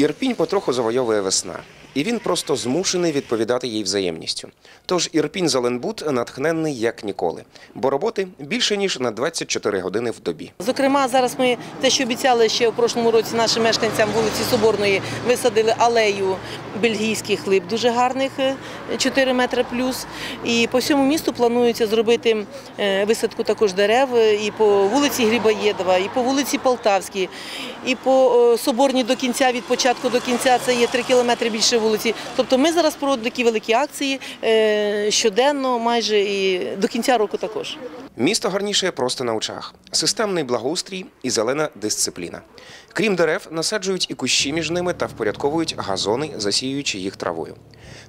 Ірпінь потроху завойовує весна, і він просто змушений відповідати їй взаємністю. Тож Ірпінь Зеленбуд натхненний як ніколи, бо роботи більше ніж на 24 години в добі. Зокрема, зараз ми те, що обіцяли ще у прошлому році нашим мешканцям вулиці Соборної, висадили алею бельгійських лип, дуже гарних, е, 4 метри плюс. І по всьому місту планується зробити е, висадку також дерев е, і по вулиці Грибоєдова, і по вулиці Полтавській, і по е, Соборній до кінця, від початку до кінця це є 3 кілометри більше вулиці. Тобто ми зараз проводимо такі великі акції е, щоденно, майже і до кінця року також. Місто гарніше просто на очах, системний благоустрій і зелена дисципліна. Крім дерев, насаджують і кущі між ними та впорядковують газони, засіюючи їх травою.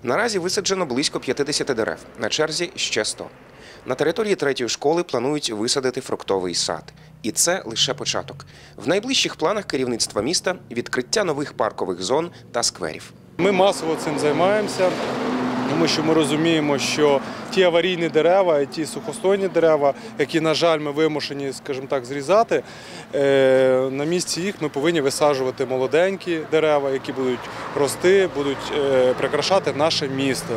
Наразі висаджено близько 50 дерев, на черзі ще 100. На території третьої школи планують висадити фруктовий сад. І це лише початок. В найближчих планах керівництва міста відкриття нових паркових зон та скверів. Ми масово цим займаємося, тому що ми розуміємо, що ті аварійні дерева і ті сухостойні дерева, які, на жаль, ми вимушені, скажімо так, зрізати, е, на місці їх ми повинні висаджувати молоденькі дерева, які будуть рости, будуть е, прикрашати наше місто.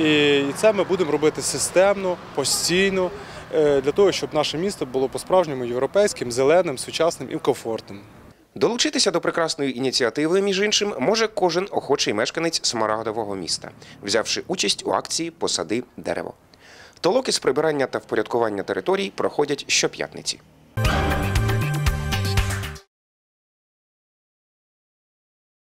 І це ми будемо робити системно, постійно, е, для того, щоб наше місто було по-справжньому європейським, зеленим, сучасним і комфортним. Долучитися до прекрасної ініціативи, між іншим, може кожен охочий мешканець смарагдового міста, взявши участь у акції Посади дерево. Толоки з прибирання та впорядкування територій проходять щоп'ятниці.